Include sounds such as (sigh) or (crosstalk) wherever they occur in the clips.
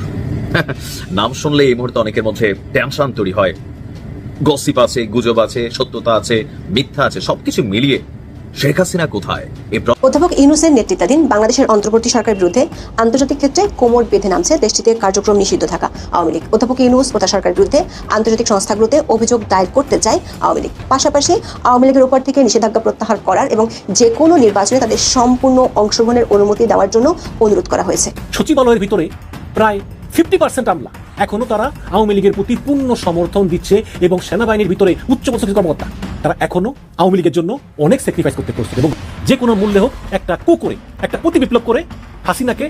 (laughs) নাম শুনলে এই মুহূর্তে অনেকের মধ্যে টেনশন তৈরি হয়। গসিপ আছে, গুজব আছে, সত্যতা আছে, মিথ্যা আছে, সবকিছু মিলিয়ে শেখ হাসিনা কোথায়? অধ্যাপক ইউনুসের নেতৃত্বাধীন বাংলাদেশের অন্তর্বর্তী সরকারের বিরুদ্ধে আন্তর্জাতিক ক্ষেত্রে কোমর বেঁধে নামছে দেশটিতে কার্যক্রম নিষিদ্ধ থাকা আওয়ামী লীগ। অধ্যাপক ইউনুস ও তার সরকারের বিরুদ্ধে আন্তর্জাতিক সংস্থাগুলোতে অভিযোগ দায়ের করতে চায় আওয়ামী লীগ। পাশাপাশি আওয়ামী লীগের উপর থেকে নিষেধাজ্ঞা প্রত্যাহার করার এবং যে কোনো নির্বাচনে তাদের সম্পূর্ণ অংশগ্রহণের অনুমতি দেওয়ার জন্য অনুরোধ করা হয়েছে। সচিবালয়ের ভিতরে প্রায় ফিফটি পার্সেন্ট আমলা। এখনও তারা আওয়ামী লীগের প্রতি পূর্ণ সমর্থন দিচ্ছে এবং সেনাবাহিনীর ভিতরে উচ্চ পদস্থ কর্মকর্তা তারা এখনও আওয়ামী লীগের জন্য অনেক স্যাক্রিফাইস করতে প্রস্তুত। এবং যে কোনো মূল্যে হোক, একটা কু করে, একটা প্রতি বিপ্লব করে হাসিনাকে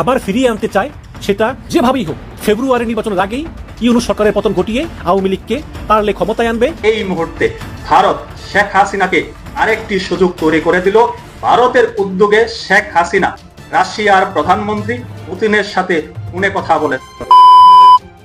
আবার ফিরিয়ে আনতে চায়, সেটা যেভাবেই হোক, ফেব্রুয়ারি নির্বাচনের আগেই ইউনু সরকারের পতন ঘটিয়ে আওয়ামী লীগকে পারলে ক্ষমতায় আনবে। এই মুহূর্তে ভারত শেখ হাসিনাকে আরেকটি সুযোগ তৈরি করে দিল ভারতের উদ্যোগে শেখ হাসিনা রাশিয়ার প্রধানমন্ত্রী পুতিনের সাথে ফোনে কথা বলে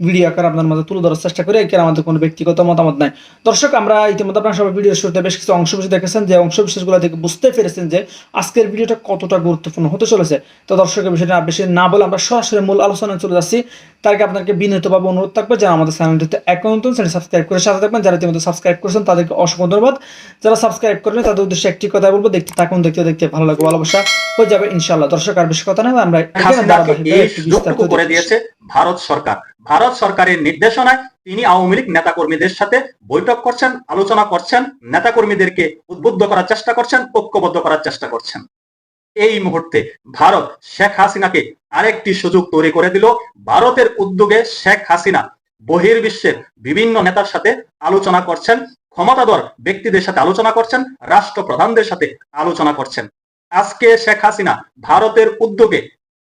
ভিডিও আকার আপনার মধ্যে তুলে ধরার চেষ্টা করি একে আমাদের কোনো ব্যক্তিগত মতামত নাই। দর্শক, আমরা ইতিমধ্যে আপনার সবাই ভিডিও শুরুতে বেশ কিছু অংশ বিশেষ দেখেছেন, যে অংশ বিশেষগুলো থেকে বুঝতে পেরেছেন যে আজকের ভিডিওটা কতটা গুরুত্বপূর্ণ হতে চলেছে। তো দর্শকের বিষয়টা বেশি না বলে আমরা সরাসরি মূল আলোচনায় চলে যাচ্ছি। তার আগে আপনাকে বিনীতভাবে অনুরোধ থাকবে, যারা আমাদের চ্যানেলটিতে এখন নতুন চ্যানেল সাবস্ক্রাইব করে সাথে থাকবেন। যারা ইতিমধ্যে সাবস্ক্রাইব করেছেন, তাদেরকে অসংখ্য ধন্যবাদ। যারা সাবস্ক্রাইব করেন তাদের উদ্দেশ্যে একটি কথা বলব, দেখতে থাকুন, দেখতে দেখতে ভালো লাগবে, ভালোবাসা। হয়ে যাবে ইনশাআল্লাহ। দর্শক আর বেশি কথা নয় আমরা করে দিয়েছে ভারত সরকার। ভারত সরকারের নির্দেশনায় তিনি আওয়ামী লীগ নেতাকর্মীদের সাথে বৈঠক করছেন আলোচনা করছেন নেতাকর্মীদেরকে উদ্বুদ্ধ করার চেষ্টা করছেন ঐক্যবদ্ধ করার চেষ্টা করছেন। এই মুহূর্তে ভারত শেখ হাসিনাকে আরেকটি সুযোগ তৈরি করে দিল। ভারতের উদ্যোগে শেখ হাসিনা বহির্বিশ্বের বিভিন্ন নেতার সাথে আলোচনা করছেন ক্ষমতাধর ব্যক্তিদের সাথে আলোচনা করছেন রাষ্ট্রপ্রধানদের সাথে আলোচনা করছেন। আজকে শেখ হাসিনা ভারতের উদ্যোগে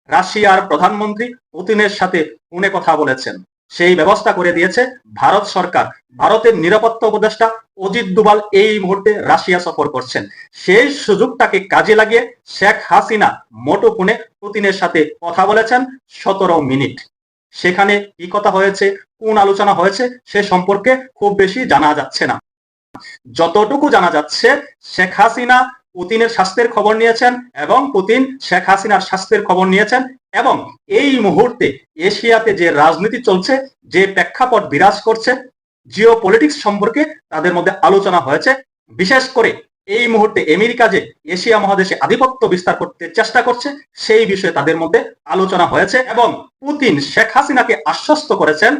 রাশিয়ার প্রধানমন্ত্রী পুতিনের সাথে ফোনে কথা বলেছেন। সেই ব্যবস্থা করে দিয়েছে ভারত সরকার। ভারতের নিরাপত্তা উপদেষ্টা অজিত দুবাল এই মুহূর্তে রাশিয়া সফর করছেন। সেই সুযোগটাকে কাজে লাগিয়ে শেখ হাসিনা মোটো ফোনে পুতিনের সাথে কথা বলেছেন সতেরো মিনিট। সেখানে কি কথা হয়েছে, কোন আলোচনা হয়েছে, সে সম্পর্কে খুব বেশি জানা যাচ্ছে না। যতটুকু জানা যাচ্ছে, শেখ হাসিনা পুতিনের স্বাস্থ্যের খবর নিয়েছেন এবং পুতিন শেখ হাসিনার স্বাস্থ্যের খবর নিয়েছেন এবং এই মুহূর্তে এশিয়াতে যে রাজনীতি চলছে, যে প্রেক্ষাপট বিরাজ করছে জিও পলিটিক্স সম্পর্কে তাদের মধ্যে আলোচনা হয়েছে। বিশেষ করে এই মুহূর্তে আমেরিকা যে এশিয়া মহাদেশে আধিপত্য বিস্তার করতে চেষ্টা করছে, সেই বিষয়ে তাদের মধ্যে আলোচনা হয়েছে এবং পুতিন শেখ হাসিনাকে আশ্বস্ত করেছেন,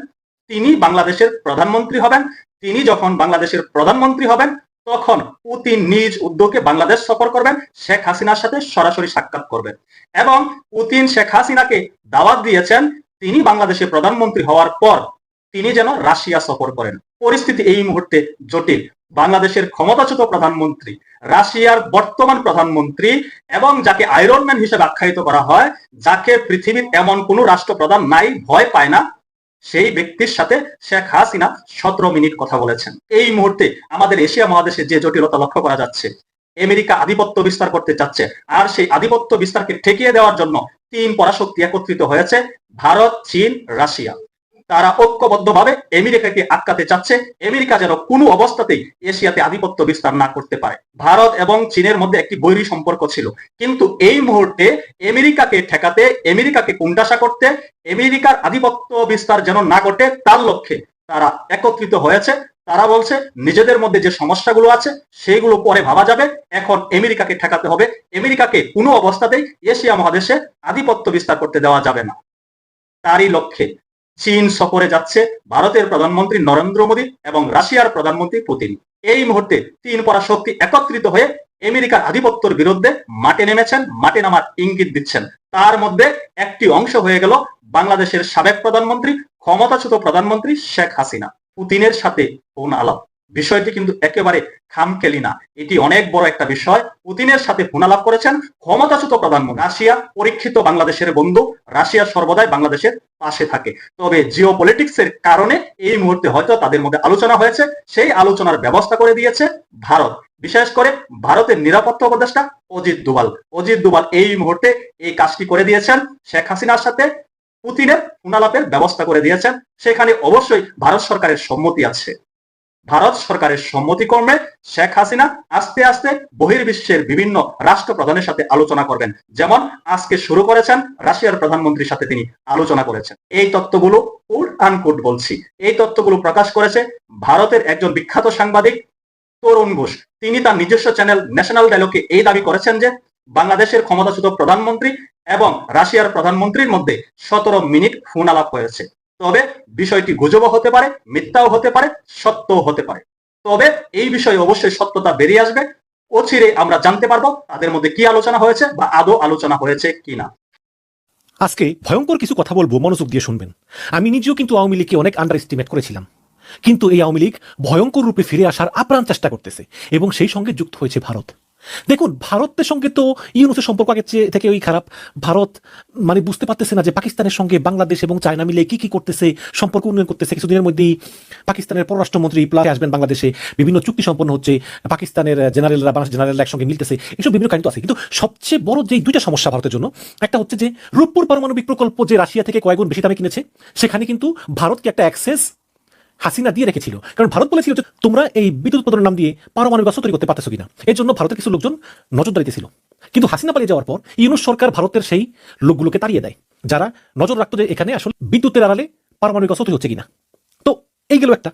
তিনি বাংলাদেশের প্রধানমন্ত্রী হবেন, তিনি যখন বাংলাদেশের প্রধানমন্ত্রী হবেন তখন পুতিন নিজ উদ্যোগে বাংলাদেশ সফর করবেন, শেখ হাসিনার সাথে সরাসরি সাক্ষাৎ করবেন। এবং পুতিন শেখ হাসিনাকে দাওয়াত দিয়েছেন, তিনি বাংলাদেশের প্রধানমন্ত্রী হওয়ার পর তিনি যেন রাশিয়া সফর করেন। পরিস্থিতি এই মুহূর্তে জটিল। বাংলাদেশের ক্ষমতাচ্যুত প্রধানমন্ত্রী, রাশিয়ার বর্তমান প্রধানমন্ত্রী এবং যাকে আয়রন ম্যান হিসেবে আখ্যায়িত করা হয়, যাকে পৃথিবীর এমন কোনো রাষ্ট্রপ্রধান নাই, ভয় পায় না। সেই ব্যক্তির সাথে শেখ হাসিনা সতেরো মিনিট কথা বলেছেন। এই মুহূর্তে আমাদের এশিয়া মহাদেশে যে জটিলতা লক্ষ্য করা যাচ্ছে, আমেরিকা আধিপত্য বিস্তার করতে চাচ্ছে, আর সেই আধিপত্য বিস্তারকে ঠেকিয়ে দেওয়ার জন্য তিন পরাশক্তি একত্রিত হয়েছে, ভারত, চীন, রাশিয়া। তারা ঐক্যবদ্ধভাবে আমেরিকাকে আটকাতে চাচ্ছে। আমেরিকা যেন কোনো অবস্থাতেই এশিয়াতে আধিপত্য বিস্তার না করতে পারে। ভারত এবং চীনের মধ্যে একটি বৈরী সম্পর্ক ছিল। কিন্তু এই মুহূর্তে আমেরিকাকে ঠেকাতে, আমেরিকাকে কুণ্ঠাসা করতে, আমেরিকার আধিপত্য বিস্তার যেন না ঘটে, তার লক্ষ্যে তারা একত্রিত হয়েছে। তারা বলছে, নিজেদের মধ্যে যে সমস্যাগুলো আছে, সেগুলো পরে ভাবা যাবে। এখন আমেরিকাকে ঠেকাতে হবে। আমেরিকাকে কোনো অবস্থাতেই এশিয়া মহাদেশে আধিপত্য বিস্তার করতে দেওয়া যাবে না। তারই লক্ষ্যে চীন সফরে যাচ্ছে ভারতের প্রধানমন্ত্রী নরেন্দ্র মোদী এবং রাশিয়ার প্রধানমন্ত্রী পুতিন। এই মুহূর্তে তিন পরাশক্তি একত্রিত হয়ে আমেরিকার আধিপত্যর বিরুদ্ধে মাঠে নেমেছেন, মাঠে নামার ইঙ্গিত দিচ্ছেন। তার মধ্যে একটি অংশ হয়ে গেল বাংলাদেশের সাবেক প্রধানমন্ত্রী, ক্ষমতাচ্যুত প্রধানমন্ত্রী শেখ হাসিনা। পুতিনের সাথে ফোন আলাপ। বিষয়টি কিন্তু একেবারে খামখেলি না। এটি অনেক বড় একটা বিষয়। পুতিনের সাথে ফোনালাপ করেছেন ক্ষমতাচ্যুত প্রধানমন্ত্রী। রাশিয়া পরীক্ষিত বাংলাদেশের বন্ধু। রাশিয়া সর্বদাই বাংলাদেশের পাশে থাকে। তবে জিও এর কারণে এই মুহূর্তে হয়তো তাদের মধ্যে আলোচনা হয়েছে। সেই আলোচনার ব্যবস্থা করে দিয়েছে ভারত। বিশেষ করে ভারতের নিরাপত্তা উপদেষ্টা অজিত দুবাল অজিত দুবাল এই মুহূর্তে এই কাজটি করে দিয়েছেন। শেখ হাসিনার সাথে পুতিনের ফোনালাপের ব্যবস্থা করে দিয়েছেন। সেখানে অবশ্যই ভারত সরকারের সম্মতি আছে। ভারত সরকারের সম্মতিক্রমে শেখ হাসিনা আস্তে আস্তে বহির্বিশ্বের বিভিন্ন রাষ্ট্রপ্রধানের সাথে আলোচনা করবেন। যেমন আজকে শুরু করেছেন রাশিয়ার প্রধানমন্ত্রীর সাথে তিনি আলোচনা করেছেন। এই তত্ত্বগুলো কোড আনকোড বলছি। এই তত্ত্বগুলো প্রকাশ করেছে ভারতের একজন বিখ্যাত সাংবাদিক তরুণ ঘোষ। তিনি তার নিজস্ব চ্যানেল ন্যাশনাল ডায়লগে এই দাবি করেছেন যে বাংলাদেশের ক্ষমতাচ্যুত প্রধানমন্ত্রী এবং রাশিয়ার প্রধানমন্ত্রীর মধ্যে সতেরো মিনিট ফোন আলাপ হয়েছে। তবে বিষয়টি গুজবও হতে পারে, মিথ্যাও হতে পারে, সত্যও হতে পারে। তবে এই বিষয়ে অবশ্যই সত্যতা বেরিয়ে আসবে। অচিরে আমরা জানতে পারব তাদের মধ্যে কি আলোচনা হয়েছে বা আদৌ আলোচনা হয়েছে কিনা। আজকে ভয়ঙ্কর কিছু কথা বলব মনোযোগ দিয়ে শুনবেন। আমি নিজেও কিন্তু আওয়ামী লীগকে অনেক আন্ডার এস্টিমেট করেছিলাম। কিন্তু এই আওয়ামী লীগ ভয়ঙ্কর রূপে ফিরে আসার আপ্রাণ চেষ্টা করতেছে এবং সেই সঙ্গে যুক্ত হয়েছে ভারত। দেখুন, ভারতের সঙ্গে তো ইউনুসের সম্পর্ক আগের চেয়ে থেকে ওই খারাপ। ভারত মানে বুঝতে পারতেছে না যে পাকিস্তানের সঙ্গে বাংলাদেশ এবং চায়না মিলে কি কি করতেছে, সম্পর্ক উন্নয়ন করতেছে। কিছুদিনের মধ্যেই পাকিস্তানের পররাষ্ট্রমন্ত্রী প্লাসে আসবেন বাংলাদেশে। বিভিন্ন চুক্তি সম্পন্ন হচ্ছে, পাকিস্তানের জেনারেলরা বাংলাদেশ জেনারেলরা একসঙ্গে মিলতেছে। এসব বিভিন্ন কাহিনী তো আছে। কিন্তু সবচেয়ে বড় যে দুইটা সমস্যা ভারতের জন্য, একটা হচ্ছে যে রূপপুর পারমাণবিক প্রকল্প যে রাশিয়া থেকে কয়েকগুণ বেশি দামে কিনেছে, সেখানে কিন্তু ভারতকে একটা অ্যাক্সেস হাসিনা দিয়ে রেখেছিল। কারণ ভারত বলেছিল যে, তোমরা এই বিদ্যুৎ উৎপাদনের নাম দিয়ে পারমাণবিক অস্ত্র তৈরি করতে পারতেছো কিনা? এর জন্য ভারতের কিছু লোকজন নজরদারিতে ছিল। কিন্তু হাসিনা পালিয়ে যাওয়ার পর ইউনুস সরকার ভারতের সেই লোকগুলোকে তাড়িয়ে দেয়, যারা নজর রাখতো যে এখানে আসলে বিদ্যুতের আড়ালে পারমাণবিক অস্ত্র তৈরি হচ্ছে কিনা। তো এই গেল একটা।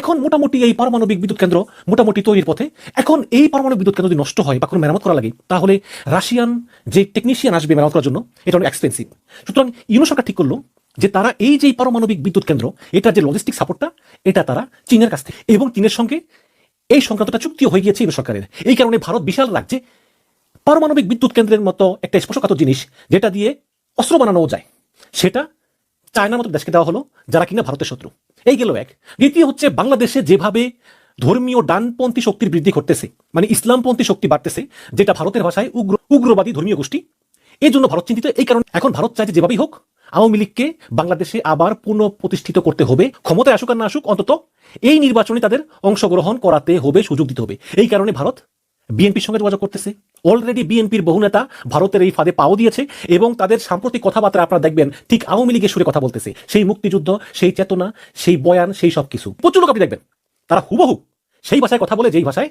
এখন মোটামুটি এই পারমাণবিক বিদ্যুৎ কেন্দ্র মোটামুটি তৈরির পথে। এখন এই পারমাণবিক বিদ্যুৎ কেন্দ্র যদি নষ্ট হয় বা কোনো মেরামত করা লাগে, তাহলে রাশিয়ান যে টেকনিশিয়ান আসবে মেরামত করার জন্য, এটা অনেক এক্সপেন্সিভ সুতরাং ইউনুস সরকার ঠিক করল যে তারা এই যে পারমাণবিক বিদ্যুৎ কেন্দ্র, এটা যে লজিস্টিক সাপোর্টটা এটা তারা চীনের কাছ থেকে। এবং চীনের সঙ্গে এই সংক্রান্তটা চুক্তিও হয়ে গিয়েছে ইউনুস সরকারের। এই কারণে ভারত বিশাল রাজ্যে পারমাণবিক বিদ্যুৎ কেন্দ্রের মতো একটা স্পর্শকাতর জিনিস, যেটা দিয়ে অস্ত্র বানানো যায়। সেটা চায়নার মতো দেশকে দেওয়া হলো, যারা কিনা ভারতের শত্রু। এই গেল এক। দ্বিতীয় হচ্ছে, বাংলাদেশে যেভাবে ধর্মীয় ডানপন্থী শক্তির বৃদ্ধি ঘটতেছে মানে ইসলামপন্থী শক্তি বাড়তেছে, যেটা ভারতের ভাষায় উগ্র, উগ্রবাদী ধর্মীয় গোষ্ঠী এই জন্য ভারত চিন্তিত। এই কারণে এখন ভারত চাইছে যেভাবেই হোক আওয়ামী লীগকে বাংলাদেশে আবার পুনঃ প্রতিষ্ঠিত করতে হবে। ক্ষমতায় আসুক আর না আসুক, অন্তত এই নির্বাচনে তাদের অংশগ্রহণ করাতে হবে, সুযোগ দিতে হবে। এই কারণে ভারত বিএনপির সঙ্গে যোগাযোগ করতেছে। অলরেডি বিএনপির বহু নেতা ভারতের এই ফাঁদে পাও দিয়েছে এবং তাদের সাম্প্রতিক কথাবার্তা আপনারা দেখবেন, ঠিক আওয়ামী লীগের সুরে কথা বলতেছে। সেই মুক্তিযুদ্ধ, সেই চেতনা, সেই বয়ান, সেই সব কিছু প্রচুর লোক আপনি দেখবেন, তারা হুবহু সেই ভাষায় কথা বলে যেই ভাষায়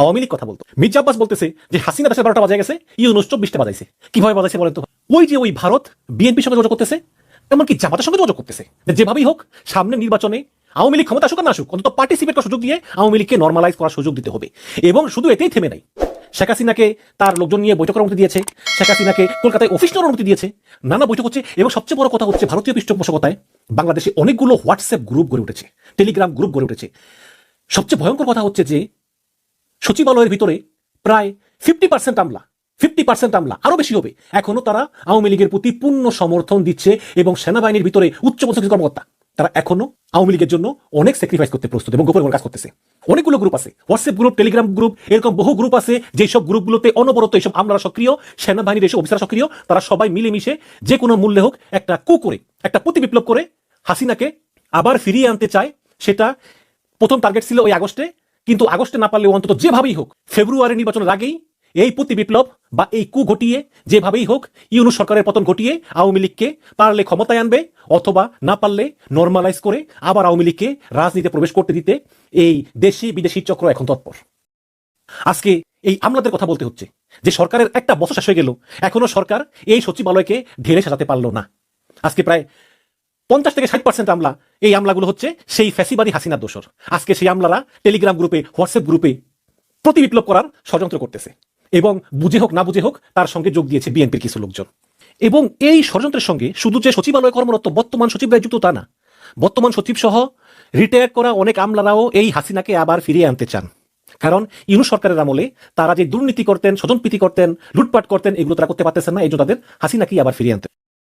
আওয়ামী লীগ কথা বলতো। মির্জা আব্বাস বলতেছে যে, হাসিনা দেশের বারোটা বাজে গেছে, ইউনুস চব্বিশটা বাজাইছে। কীভাবে বাজাইছে বলেন তো? ওই যে ওই ভারত বিএনপির সঙ্গে যোগাযোগ করতেছে, এমনকি জামাতের সঙ্গে যোগাযোগ করতেছে। যেভাবেই হোক সামনের নির্বাচনে আওয়ামী লীগ ক্ষমতা আসুক না আসুক, অন্তত পার্টিসিপেট করার সুযোগ দিয়ে আওয়ামী লীগকে নর্মালাইজ করার সুযোগ দিতে হবে। এবং শুধু এতেই থেমে নাই। শেখ হাসিনাকে তার লোকজন নিয়ে বৈঠকের অনুমতি দিয়েছে, শেখ হাসিনাকে কলকাতায় অফিস নেওয়ার অনুমতি দিয়েছে, নানা বৈঠক হচ্ছে, এবং সবচেয়ে বড় কথা হচ্ছে, ভারতীয় পৃষ্ঠপোষকতায় বাংলাদেশে অনেকগুলো হোয়াটসঅ্যাপ গ্রুপ গড়ে উঠেছে টেলিগ্রাম গ্রুপ গড়ে উঠেছে। সবচেয়ে ভয়ঙ্কর কথা হচ্ছে যে সচিবালয়ের ভিতরে প্রায় ফিফটি পার্সেন্ট আমলা ফিফটি পার্সেন্ট আমলা, আরও বেশি হবে। এখনও তারা আওয়ামী লীগের প্রতি পূর্ণ সমর্থন দিচ্ছে এবং সেনাবাহিনীর ভিতরে উচ্চ পদস্থ কর্মকর্তা। তারা এখনও আওয়ামী লীগের জন্য অনেক স্যাক্রিফাইস করতে প্রস্তুত এবং গোপন গোপন কাজ করতেছে। অনেকগুলো গ্রুপ আছে। হোয়াটসঅ্যাপ গ্রুপ টেলিগ্রাম গ্রুপ এরকম বহু গ্রুপ আছে যেসব গ্রুপগুলোতে অনবরত এইসব আমলারা সক্রিয়, সেনাবাহিনীর এসব অফিসার সক্রিয়, তারা সবাই মিলেমিশে যে কোনো মূল্যে হোক একটা কু করে, একটা প্রতি বিপ্লব করে হাসিনাকে আবার ফিরিয়ে আনতে চায়। সেটা প্রথম টার্গেট ছিল ওই আগস্টে। কিন্তু আগস্টে না পারলেও অন্তত যেভাবেই হোক, ফেব্রুয়ারি নির্বাচনের আগেই এই প্রতি বিপ্লব বা এই কু ঘটিয়ে যেভাবেই হোক, ইউনুস সরকারের পতন ঘটিয়ে আওয়ামী লীগকে পারলে ক্ষমতায় আনবে অথবা না পারলে নর্মালাইজ করে আবার আওয়ামী লীগকে রাজনীতিতে প্রবেশ করতে দিতে এই দেশি বিদেশি চক্র এখন তৎপর। আজকে এই আমলাদের কথা বলতে হচ্ছে যে সরকারের একটা বছর শেষ হয়ে গেল, এখনও সরকার এই সচিবালয়কে ঢেলে সাজাতে পারল না। আজকে প্রায় পঞ্চাশ থেকে ষাট পার্সেন্ট আমলা, এই আমলাগুলো হচ্ছে সেই ফ্যাসিবাদী হাসিনার দোষর। আজকে সেই আমলারা টেলিগ্রাম গ্রুপে হোয়াটসঅ্যাপ গ্রুপে প্রতি বিপ্লব করার ষড়যন্ত্র করতেছে এবং বুঝে হোক না বুঝে হোক তার সঙ্গে যোগ দিয়েছে বিএনপির কিছু লোকজন। এবং এই ষড়যন্ত্রের সঙ্গে শুধু যে সচিবালয় কর্মরত বর্তমান সচিবরাই যুক্ত তা না, বর্তমান সচিব সহ রিটায়ার করা অনেক আমলারাও এই হাসিনাকে আবার ফিরিয়ে আনতে চান। কারণ ইউনুস সরকারের আমলে তারা যে দুর্নীতি করতেন, স্বজনপ্রীতি করতেন, লুটপাট করতেন, এগুলো তারা করতে পারতেছেন না, এই জন্য তাদের হাসিনাকেই আবার ফিরিয়ে আনতে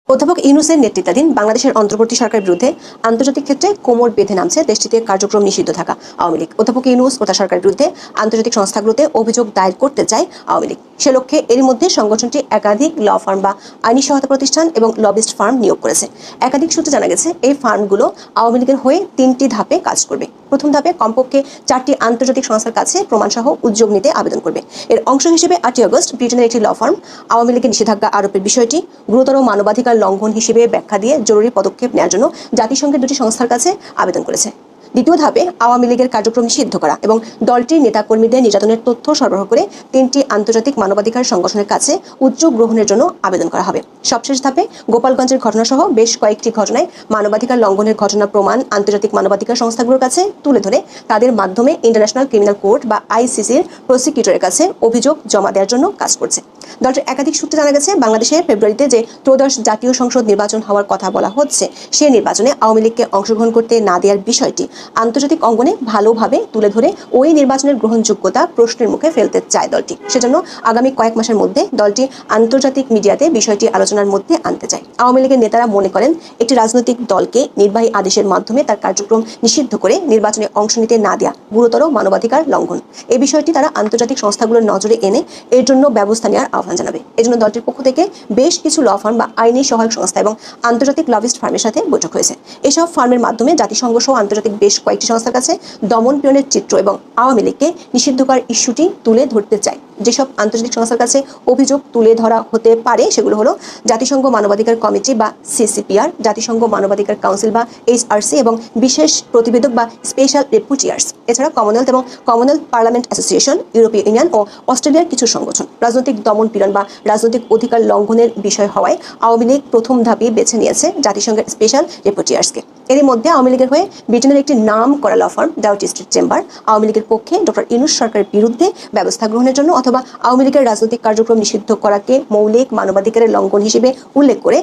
অধ্যাপক ইউনুসের নেতৃত্বাধীন বাংলাদেশের অন্তর্বর্তী সরকারের বিরুদ্ধে আন্তর্জাতিক ক্ষেত্রে কোমর বেঁধে নামছে দেশটিতে কার্যক্রম নিষিদ্ধ থাকা আওয়ামী লীগ। অধ্যাপক ইউনুস ও তার সরকারের বিরুদ্ধে আন্তর্জাতিক সংস্থাগুলোতে অভিযোগ দায়ের করতে চায় আওয়ামী লীগ। সে লক্ষ্যে এর মধ্যে সংগঠনটি একাধিক ল ফার্ম বা আইনি সহায়তা প্রতিষ্ঠান এবং লবিস্ট ফার্ম নিয়োগ করেছে। একাধিক সূত্রে জানা গেছে, এই ফার্মগুলো আওয়ামী লীগের হয়ে তিনটি ধাপে কাজ করবে। প্রথম ধাপে কমপক্ষে চারটি আন্তর্জাতিক সংস্থার কাছে প্রমাণসহ উদ্যোগ নিতে আবেদন করবে। এর অংশ হিসেবে আটই আগস্ট ব্রিটেনের একটি ল ফার্ম, আওয়ামী লীগের নিষেধাজ্ঞা আরোপের বিষয়টি গুরুতর মানবাধিকার লঙ্ঘন হিসেবে ব্যাখ্যা দিয়ে জরুরি পদক্ষেপ নেওয়ার জন্য জাতিসংঘের দুটি সংস্থার কাছে আবেদন করেছে। দ্বিতীয় ধাপে আওয়ামী লীগের কার্যক্রম নিষিদ্ধ করা এবং দলটির নেতাকর্মীদের নির্যাতনের তথ্য সরবরাহ করে তিনটি আন্তর্জাতিক মানবাধিকার সংগঠনের কাছে উদ্যোগ গ্রহণের জন্য আবেদন করা হবে। সবশেষ ধাপে গোপালগঞ্জের ঘটনাসহ বেশ কয়েকটি ঘটনায় মানবাধিকার লঙ্ঘনের ঘটনা প্রমাণ আন্তর্জাতিক মানবাধিকার সংস্থাগুলোর কাছে তুলে ধরে তাদের মাধ্যমে ইন্টারন্যাশনাল ক্রিমিনাল কোর্ট বা আইসিসির প্রসিকিউটরের কাছে অভিযোগ জমা দেওয়ার জন্য কাজ করছে। দলটির একাধিক সূত্রে জানা গেছে, বাংলাদেশে ফেব্রুয়ারিতে যে ত্রয়োদশ জাতীয় সংসদ নির্বাচন হওয়ার কথা বলা হচ্ছে, সে নির্বাচনে আওয়ামী লীগকে অংশগ্রহণ করতে না দেওয়ার বিষয়টি আন্তর্জাতিক অঙ্গনে ভালোভাবে তুলে ধরে ওই নির্বাচনের গ্রহণযোগ্যতা প্রশ্নের মুখে ফেলতে চায় দলটি। সেজন্য আগামী কয়েক মাসের মধ্যে দলটি আন্তর্জাতিক মিডিয়াতে বিষয়টি আলোচনার মধ্যে আনতে চায়। আওয়ামী লীগের নেতারা মনে করেন, একটি রাজনৈতিক দলকে নির্বাহী আদেশের মাধ্যমে তার কার্যক্রম নিষিদ্ধ করে নির্বাচনে অংশ নিতে না দেওয়া গুরুতর মানবাধিকার লঙ্ঘন। এই বিষয়টি তারা আন্তর্জাতিক সংস্থাগুলোর নজরে এনে এর জন্য ব্যবস্থা নেওয়ার আহ্বান জানাবে। এজন্য দলটির পক্ষ থেকে বেশ কিছু ল ফার্ম বা আইনি সহায়ক সংস্থা এবং আন্তর্জাতিক লবিস্ট ফার্মের সাথে বৈঠক হয়েছে। এসব ফার্মের মাধ্যমে জাতিসংঘ সহ আন্তর্জাতিক বেশ কয়েকটি সংস্থার কাছে দমন পীড়নের চিত্র এবং আওয়ামী লীগকে নিষিদ্ধকার ইস্যুটি তুলে ধরতে চায়। যেসব আন্তর্জাতিক সংস্থার কাছে অভিযোগ তুলে ধরা হতে পারে, সেগুলো হলো জাতিসংঘ মানবাধিকার কমিটি বা সিসিপিআর, জাতিসংঘ মানবাধিকার কাউন্সিল বা এইচআরসি এবং বিশেষ প্রতিবেদক বা স্পেশাল রেপুটিয়ার্স এছাড়া কমনওয়েলথ এবং কমনওয়েলথ পার্লামেন্ট অ্যাসোসিয়েশন, ইউরোপীয় ইউনিয়ন ও অস্ট্রেলিয়ার কিছু সংগঠন। রাজনৈতিক দমন পীড়ন বা রাজনৈতিক অধিকার লঙ্ঘনের বিষয় হওয়ায় আওয়ামী লীগ প্রথম ধাপে বেছে নিয়েছে জাতিসংঘের স্পেশাল রেপুটিয়ার্সকে এর মধ্যে আওয়ামী লীগের হয়ে ব্রিটেনের একটি নাম করা law firm, Doughty Street chamber, Awami লীগের পক্ষে ডক্টর ইনুস সরকারের বিরুদ্ধে ব্যবস্থা গ্রহণের জন্য অথবা আওয়ামী লীগের রাজনৈতিক কার্যক্রম নিষিদ্ধ করাকে মৌলিক মানবাধিকারের লঙ্ঘন হিসেবে উল্লেখ করে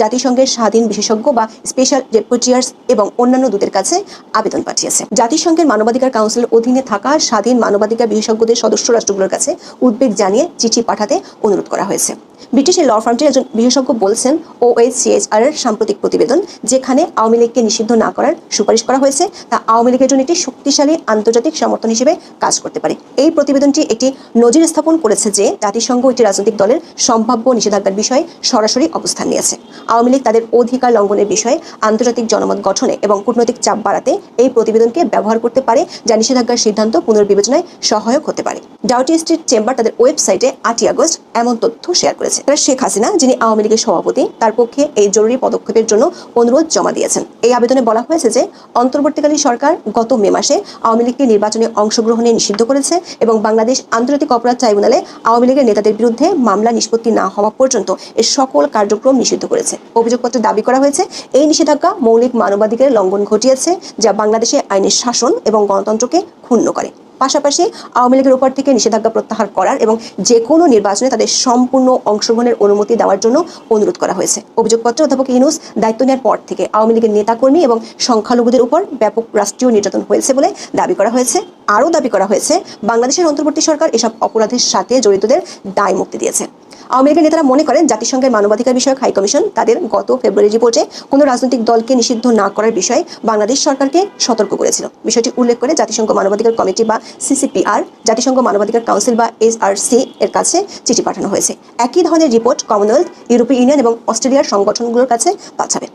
জাতিসংঘের স্বাধীন বিশেষজ্ঞ বা স্পেশাল ডেপুটিয়ার্স এবং অন্যান্য দূতের কাছে আবেদন পাঠিয়েছে। জাতিসংঘের মানবাধিকার কাউন্সিলের অধীনে থাকা স্বাধীন মানবাধিকার বিশেষজ্ঞদের সদস্য রাষ্ট্রগুলোর কাছে উদ্বেগ জানিয়ে চিঠি পাঠাতে অনুরোধ করা হয়েছে। ব্রিটিশ এই ল ফার্মটির একজন বিশেষজ্ঞ বলছেন ও ওএইচসিএইচআর এর সাম্প্রতিক প্রতিবেদন, যেখানে আওয়ামী লীগকে নিষিদ্ধ না করার সুপারিশ করা হয়েছে, তা আওয়ামী লীগের জন্য একটি শক্তিশালী আন্তর্জাতিক সমর্থন হিসেবে কাজ করতে পারে। এই প্রতিবেদনটি একটি নজির স্থাপন করেছে যে, জাতিসংঘ একটি রাজনৈতিক দলের সম্ভাব্য নিষেধাজ্ঞার বিষয়ে সরাসরি অবস্থান নিয়েছে। আওয়ামী লীগ তাদের অধিকার লঙ্ঘনের বিষয়ে আন্তর্জাতিক জনমত গঠনে এবং কূটনৈতিক চাপ বাড়াতে এই প্রতিবেদনকে ব্যবহার করতে পারে, যা নিষেধাজ্ঞার সিদ্ধান্ত পুনর্বিবেচনায় সহায়ক হতে পারে। ডাউটি স্ট্রিট চেম্বার তাদের ওয়েবসাইটে আটই আগস্ট এমন তথ্য শেয়ার করেছে। তারা শেখ হাসিনা, যিনি আওয়ামী লীগের সভাপতি, তার পক্ষে এই জরুরি পদক্ষেপের জন্য অনুরোধ জমা দিয়েছেন। এই আবেদনে বলা হয়েছে যে, অন্তর্বর্তীকালীন সরকার গত মে মাসে আওয়ামী লীগকে নির্বাচনে অংশগ্রহণে নিষিদ্ধ করেছে এবং বাংলাদেশ আন্তর্জাতিক অপরাধ ট্রাইব্যুনালে আওয়ামী লীগের নেতাদের বিরুদ্ধে মামলা নিষ্পত্তি না হওয়া পর্যন্ত এর সকল কার্যক্রম নিষিদ্ধ করেছে। অভিযোগপত্রে দাবি করা হয়েছে, এই নিষেধাজ্ঞা মৌলিক মানবাধিকারের লঙ্ঘন ঘটিয়েছে, যা বাংলাদেশে আইনের শাসন এবং গণতন্ত্রকে ক্ষুণ্ণ করে। পাশাপাশি আওয়ামী লীগের উপর থেকে নিষেধাজ্ঞা প্রত্যাহার করার এবং যে কোনো নির্বাচনে তাদের সম্পূর্ণ অংশগ্রহণের অনুমতি দেওয়ার জন্য অনুরোধ করা হয়েছে। অভিযোগপত্র অধ্যাপক ইনুস দায়িত্ব নেওয়ার পর থেকে আওয়ামী লীগের নেতাকর্মী এবং সংখ্যালঘুদের উপর ব্যাপক রাষ্ট্রীয় নির্যাতন হয়েছে বলে দাবি করা হয়েছে। আরও দাবি করা হয়েছে, বাংলাদেশের অন্তর্বর্তী সরকার এসব অপরাধের সাথে জড়িতদের দায় মুক্তি দিয়েছে। আওয়ামী লীগের নেতারা মনে করেন জাতিসংঘের মানবাধিকার বিষয়ক হাইকমিশন তাদের গত ফেব্রুয়ারি রিপোর্টে কোনো রাজনৈতিক দলকে নিষিদ্ধ না করার বিষয়ে বাংলাদেশ সরকারকে সতর্ক করেছিল। বিষয়টি উল্লেখ করে জাতিসংঘ মানবাধিকার কমিটি বা সিসিপিআর, জাতিসংঘ মানবাধিকার কাউন্সিল বা এসআরসি এর কাছে চিঠি পাঠানো হয়েছে। একই ধরনের রিপোর্ট কমনওয়েলথ, ইউরোপীয় ইউনিয়ন এবং অস্ট্রেলিয়ার সংগঠনগুলোর কাছে পাঠাবে।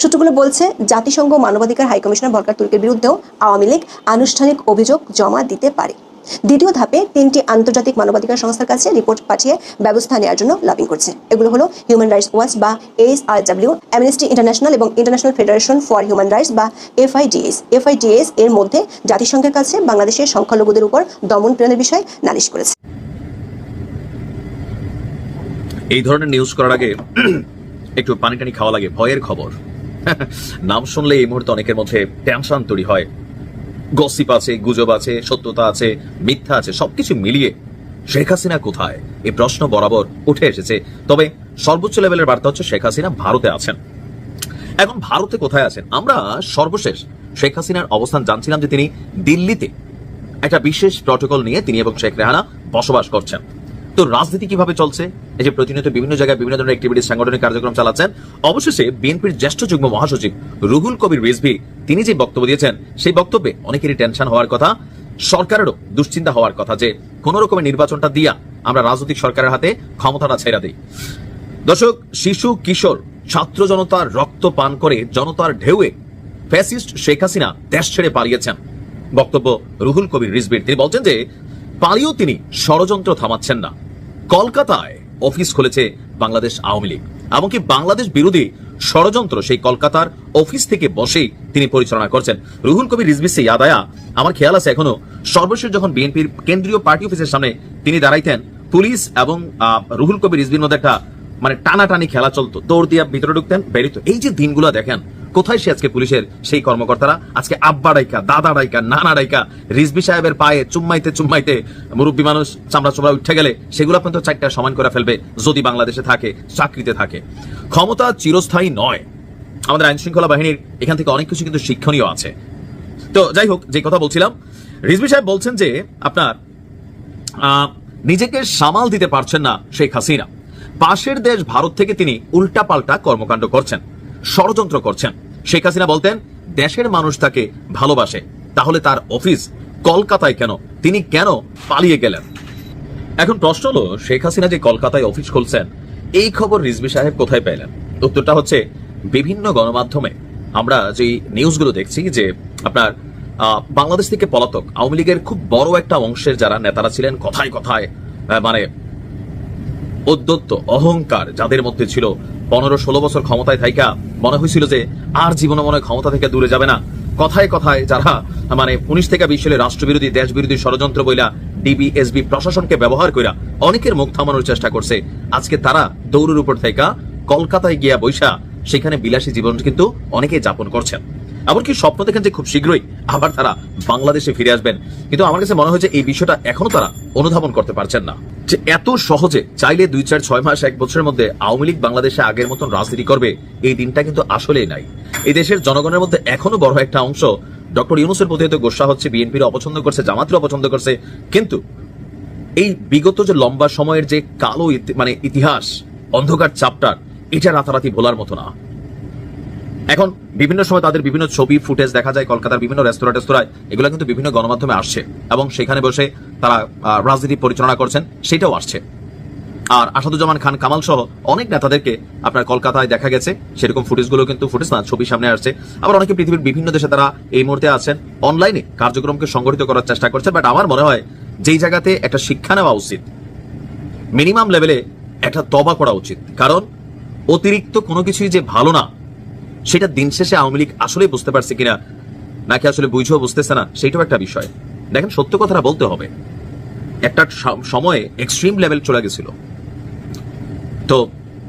সূত্রগুলো বলছে, জাতিসংঘ মানবাধিকার হাইকমিশনার ভরকার তুর্কের বিরুদ্ধেও আওয়ামী লীগ আনুষ্ঠানিক অভিযোগ জমা দিতে পারে। দ্বিতীয় ধাপে তিনটি আন্তর্জাতিক মানবাধিকার সংস্থার কাছে রিপোর্ট পাঠিয়ে ব্যবস্থা নেওয়ার জন্য লবিং করছে। এগুলো হলো হিউম্যান রাইটস ওয়াচ বা H R W amnesty international এবং international federation for human rights বা এফআইডিএস এফআইডিএস এর মধ্যে জাতিসংঘের কাছে বাংলাদেশের সংখ্যালঘুদের উপর দমন পীড়নের বিষয়ে নালিশ করেছে। এই ধরনের নিউজ করার আগে একটু পানি টানি খাওয়া লাগে, ভয়ের খবর। নাম শুনলে এই মুহূর্তে অনেকের মধ্যে টেনশন তৈরি হয়। গসিপ আছে, গুজব আছে, সত্যতা আছে, মিথ্যা আছে, সবকিছু মিলিয়ে শেখ হাসিনা কোথায়? এই প্রশ্ন বরাবর উঠে এসেছে। তবে সর্বোচ্চ লেভেলের বার্তা হচ্ছে শেখ হাসিনা ভারতে আছেন। এখন ভারতে কোথায় আছেন? আমরা সর্বশেষ শেখ হাসিনার অবস্থান জানছিলাম যে তিনি দিল্লিতে একটা বিশেষ প্রটোকল নিয়ে তিনি এবং শেখ রেহানা বসবাস করছেন। তো রাজনীতি কীভাবে চলছে? এই যে প্রতিনিয়ত বিভিন্ন জায়গায় বিভিন্ন ধরনের অ্যাক্টিভিটিস সাংগঠনিক কার্যক্রম চালাচ্ছেন। অবশেষে বিএনপির জ্যেষ্ঠ যুগ্ম মহাসচিব রুহুল কবির রিজভি, তিনি যে বক্তব্য দিয়েছেন, সেই বক্তব্যে অনেকেরই টেনশন হওয়ার কথা, সরকারেরও দুশ্চিন্তা হওয়ার কথা যে কোন রকমের নির্বাচনটা দিয়া আমরা রাজনৈতিক সরকারের হাতে ক্ষমতাটা ছেড়ে দিই। দর্শক, শিশু, কিশোর, ছাত্র জনতার রক্ত পান করে জনতার ঢেউয়ে ফ্যাসিস্ট শেখ হাসিনা দেশ ছেড়ে পালিয়েছেন। বক্তব্য রুহুল কবির রিজবির তিনি বলছেন যে, পালিয়েও তিনি ষড়যন্ত্র থামাচ্ছেন না। কলকাতায় অফিস খুলেছে বাংলাদেশ আওয়ামী লীগ। এমনকি বাংলাদেশ বিরোধী ষড়যন্ত্র সেই কলকাতার অফিস থেকে বসেই তিনি পরিচালনা করছেন। রুহুল কবির রিজবি সে ইয়াদায়া আমার খেয়াল আছে এখনও, সর্বশেষ যখন বিএনপির কেন্দ্রীয় পার্টি অফিসের সামনে তিনি দাঁড়াইতেন, পুলিশ এবং রুহুল কবির রিজবির মধ্যে একটা মানে টানাটানি খেলা চলতো। দৌড় দিয়া ভিতরে ঢুকতেন বেরিত এই যে দিনগুলো দেখেন কোথায় সে আজকে পুলিশের সেই কর্মকর্তারা? আজকে আব্বা ডাইকা দাদা ডাইকা নানা ডাইকা রিজবি সাহেবের পায়ে চুম্মাইতে চুম্মাইতে মুরব্বী মানুষ চামড়া চোমড়া উঠে গেলে সেগুলো পর্যন্ত চারটা সমান করে ফেলবে যদি বাংলাদেশে থাকে, চাকরিতে থাকে। ক্ষমতা চিরস্থায়ী নয়। আমাদের আইন শৃঙ্খলা বাহিনীর এখান থেকে অনেক কিছু কিন্তু শিক্ষণীয় আছে। তো যাই হোক, যে কথা বলছিলাম রিজবি সাহেব বলছেন যে আপনার নিজেকে সামাল দিতে পারছেন না শেখ হাসিনা। পাশের দেশ ভারত থেকে তিনি উল্টাপাল্টা কর্মকাণ্ড করছেন। ষড়যন্ত্র করছেন। শেখ হাসিনা বলতেন, দেশের মানুষ তাকে ভালোবাসে। তাহলে তার অফিস কলকাতায় কেন? তিনি কেন পালিয়ে গেলেন? এখন প্রশ্ন হলো, শেখ হাসিনা যে কলকাতায় অফিস খুলছেন, এই খবর রিজবি সাহেব কোথায় পেলেন? উত্তরটা হচ্ছে, বিভিন্ন গণমাধ্যমে। আমরা যে নিউজগুলো দেখছি যে আপনার বাংলাদেশ থেকে পলাতক, আওয়ামী লীগের খুব বড় একটা অংশের যারা নেতারা ছিলেন, কথায় কথায় মানে উদ্যত্ত অহংকার যাদের মধ্যে ছিল পনেরো ষোলো বছর ক্ষমতায় থাইকা মনে হয়েছিল যে আর জীবনে মনে ক্ষমতা থেকে দূরে যাবে না। কথায় কথায় যারা মানে উনিশ থেকে বিশ সালে রাষ্ট্রবিরোধী দেশ বিরোধী ষড়যন্ত্র বইলা ডিবি এসবি প্রশাসনকে ব্যবহার কইরা অনেকের মুখ থামানোর চেষ্টা করছে। আজকে তারা দৌড়ের উপর থাইকা কলকাতায় গিয়া বৈশা সেখানে বিলাসী জীবন কিন্তু অনেকেই যাপন করছেন। এমনকি স্বপ্ন দেখেন যে খুব শীঘ্রই আবার তারা বাংলাদেশে ফিরে আসবেন। কিন্তু আমার কাছে মনে হয়েছে এই বিষয়টা এখনও তারা অনুধাবন করতে পারছেন না। যে এত সহজে চাইলে দুই, চার, ছয় মাস, এক বছরের মধ্যে আওয়ামী লীগ বাংলাদেশে আগের মতন রাজনীতি করবে, এই দিনটা কিন্তু আসলেই নাই। এই দেশের জনগণের মধ্যে এখনও বড় একটা অংশ ডক্টর ইউনুসের প্রতি হয়তো গোসা হচ্ছে, বিএনপির অপছন্দ করছে জামাতের অপছন্দ করছে। কিন্তু এই বিগত যে লম্বা সময়ের যে কালো মানে ইতিহাস, অন্ধকার চাপটার এটা রাতারাতি ভোলার মতো না। এখন বিভিন্ন সময় তাদের বিভিন্ন ছবি, ফুটেজ দেখা যায় কলকাতার বিভিন্ন রেস্তোরাঁ টেস্তোরায়। এগুলো কিন্তু বিভিন্ন গণমাধ্যমে আসছে এবং সেখানে বসে তারা রাজনীতি পরিচালনা করছেন, সেটাও আসছে। আর আসাদুজ্জামান খান, কামাল সহ অনেক নেতাদেরকে আপনার কলকাতায় দেখা গেছে। সেরকম ফুটেজগুলো কিন্তু ফুটেজ না, ছবি সামনে আসছে। আবার অনেকে পৃথিবীর বিভিন্ন দেশে তারা এই মুহূর্তে আছেন। অনলাইনে কার্যক্রমকে সংগঠিত করার চেষ্টা করছে, বাট আমার মনে হয় যেই জায়গাতে একটা শিক্ষা নেওয়া উচিত, মিনিমাম লেভেলে একটা তবা করা উচিত। কারণ অতিরিক্ত কোনো কিছুই যে ভালো না সেটা দিন শেষে আওয়ামী লীগ আসলে বুঝতে পারছে কিনা, নাকি আসলে বুঝেও বুঝতেছে না সেটাও একটা বিষয়। দেখেন, সত্য কথাটা বলতে হবে। একটা সময়ে এক্সট্রিম লেভেল চলে গেছিল। তো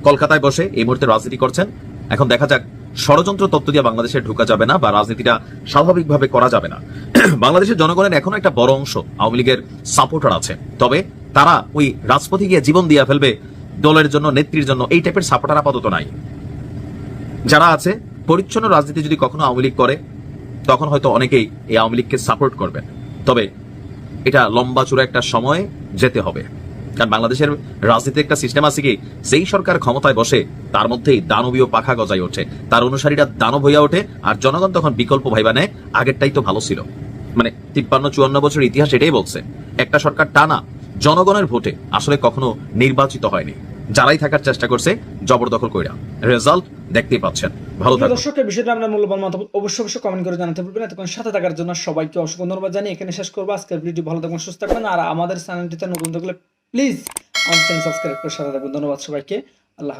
কলকাতায় বসে এই মুহূর্তে রাজনীতি করছেন। এখন দেখা যাক, ষড়যন্ত্র তত্ত্ব দিয়ে বাংলাদেশে ঢোকা যাবে না বা রাজনীতিটা স্বাভাবিকভাবে করা যাবে না। (clears throat) বাংলাদেশের জনগণের এখনও একটা বড় অংশ আওয়ামী লীগের সাপোর্টার আছে। তবে তারা ওই রাজপথে গিয়ে জীবন দিয়ে ফেলবে, দলের জন্য, নেত্রীর জন্য, এই টাইপের সাপোর্টার আপাতত নাই। যারা আছে, পরিচ্ছন্ন রাজনীতি যদি কখনো আওয়ামী লীগ করে, তখন হয়তো অনেকেই এই আওয়ামী লীগকে সাপোর্ট করবেন। তবে এটা লম্বা চূড়া একটা সময় যেতে হবে। কারণ বাংলাদেশের রাজনীতির একটা সিস্টেম আছে কি, যেই সরকার ক্ষমতায় বসে, তার মধ্যেই দানবীয় পাখা গজায় ওঠে। তার অনুসারীরা দানব হইয়া ওঠে, আর জনগণ তখন বিকল্প ভাইবা নেয়। আগেরটাই তো ভালো ছিল। মানে তিপ্পান্ন, চুয়ান্ন বছর ইতিহাস এটাই বলছে। একটা সরকার টানা জনগণের ভোটে আসলে কখনো নির্বাচিত হয়নি। যারাই থাকার চেষ্টা করছে জবরদখল কইরা। রেজাল্ট দেখতেই পাচ্ছেন। ভালো থাকুন। দর্শক এই বিষয়টা আপনার মূল্যবান মতামত অবশ্যই অবশ্যই কমেন্ট করে জানাতে ভুলবেন না। তখন সাথে থাকার জন্য সবাইকে অসংখ্য ধন্যবাদ জানিয়ে এখানে শেষ করব। আজকের ভিডিও ভালো থাকুন সুস্থ থাকবেন আর আমাদের চ্যানেলটিতে নতুন থাকলে প্লিজ আমাদের চ্যানেল সাবস্ক্রাইব করে সাথে থাকবেন ধন্যবাদ সবাইকে। আল্লাহ।